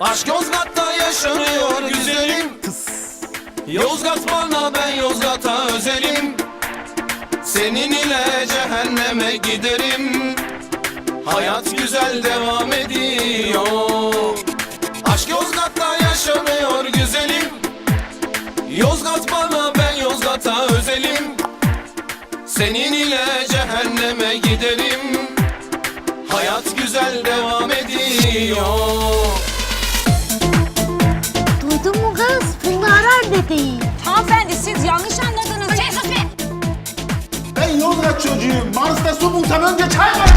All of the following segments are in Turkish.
Aşk Yozgat'ta yaşanıyor güzelim. Kız. Yozgat bana ben Yozgat'a özelim. Senin ile cehenneme giderim. Hayat güzel devam ediyor. Aşk Yozgat'ta yaşanıyor güzelim. Yozgat bana ben Yozgat'a özelim. Senin ile cehenneme giderim önce çay var.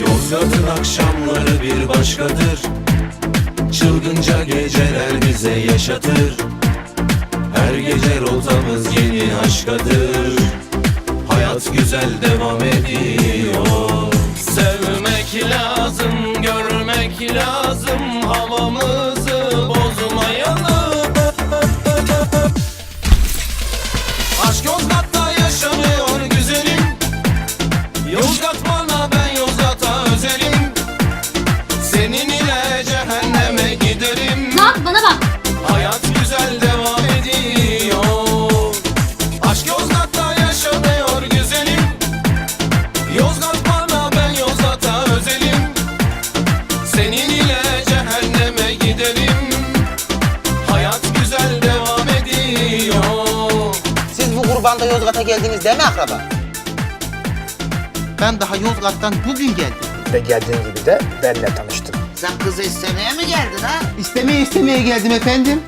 Yozgat'ın akşamları bir başkadır. Çılgınca geceler bize yaşatır. Her gece rotamız yeni aşkadır. Hayat güzel devam ediyor. Sevmek lazım, görmek lazım Havamızı kurbanda Yozgat'a geldiniz değil mi akraba? Ben daha Yozgat'tan bugün geldim. Ve geldiğin gibi de benle tanıştın. Sen kızı istemeye mi geldin ha? İstemeye istemeye geldim efendim.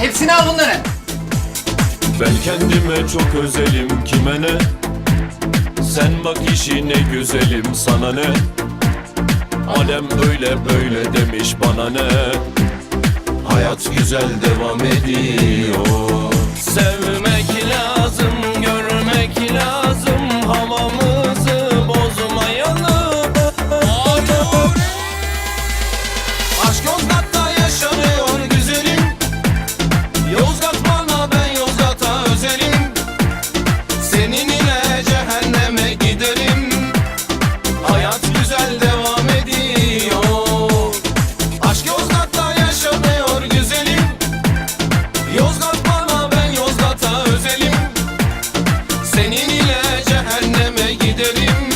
Hepsini al bunları. Ben kendime çok özelim kime ne Sen bak işine güzelim sana ne Alem öyle böyle demiş bana ne Hayat güzel devam ediyor gidelim